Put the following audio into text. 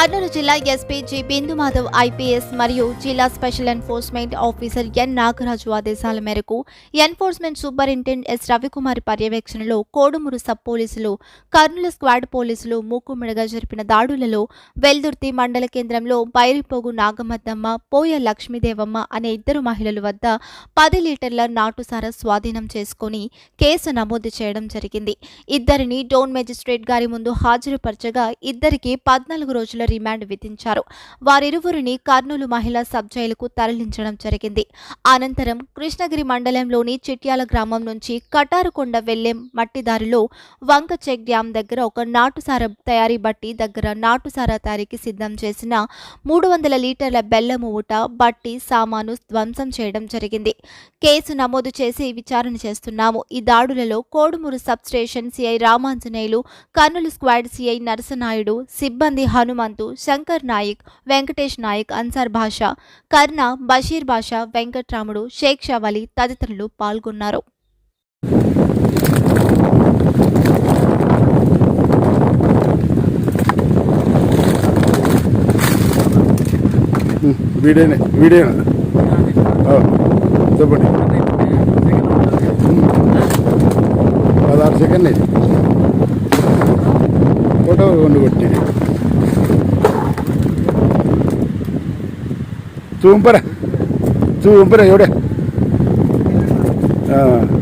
కర్నూలు జిల్లా SP G Bindu Madhav IPS మరియు జిల్లా special enforcement officer N Nagaraju ఆదేశాల మేరకు ఎన్ఫోర్స్మెంట్ సూపరింటెండెంట్ ఎస్ రవికుమార్ పర్యవేక్షణలో కోడుమూరు సబ్ పోలీసులు కర్నూలు స్క్వాడ్ పోలీసులు మూకుమిడగా జరిపిన దాడులలో వెల్దుర్తి మండల కేంద్రంలో బైరిపోగు నాగమద్దమ్మ పోయ లక్ష్మీదేవమ్మ అనే ఇద్దరు మహిళల వద్ద పది లీటర్ల నాటుసార స్వాధీనం చేసుకొని కేసు నమోదు చేయడం జరిగింది. ఇద్దరిని డోన్ మెజిస్ట్రేట్ గారి ముందు హాజరుపరచగా ఇద్దరికి పద్నాలుగు రోజుల రిమాండ్ విధించారు. వారిరువురిని కర్నూలు మహిళా సబ్ జైలుకు తరలించడం జరిగింది. అనంతరం కృష్ణగిరి మండలంలోని చిట్యాల గ్రామం నుంచి కటారుకొండ వెళ్ళే మట్టిదారిలో వంక చెక్ డ్యాం దగ్గర ఒక నాటుసార తయారీ బట్టి దగ్గర నాటుసార తయారీకి సిద్ధం చేసిన మూడు వందల లీటర్ల బెల్లం ఊట బట్టి సామాను ధ్వంసం చేయడం జరిగింది. కేసు నమోదు చేసి విచారణ చేస్తున్నాము. ఈ దాడులలో Kodumuru sub station CI Ramanjaneyulu Kurnool squad CI Narasanaidu సిబ్బంది హనుమంతు శంకర్ నాయక్ వెంకటేష్ నాయక్ అన్సార్ భాష కర్ణ బషీర్ భాష వెంకట్రాముడు షేక్ షవలి తదితరులు పాల్గొన్నారు. వీడియోనే వీడియోనే చెప్పండి. పదహారు సెకండ్ ఫోటో వండి కొట్టి Tú un para. Tú un para, yo ah.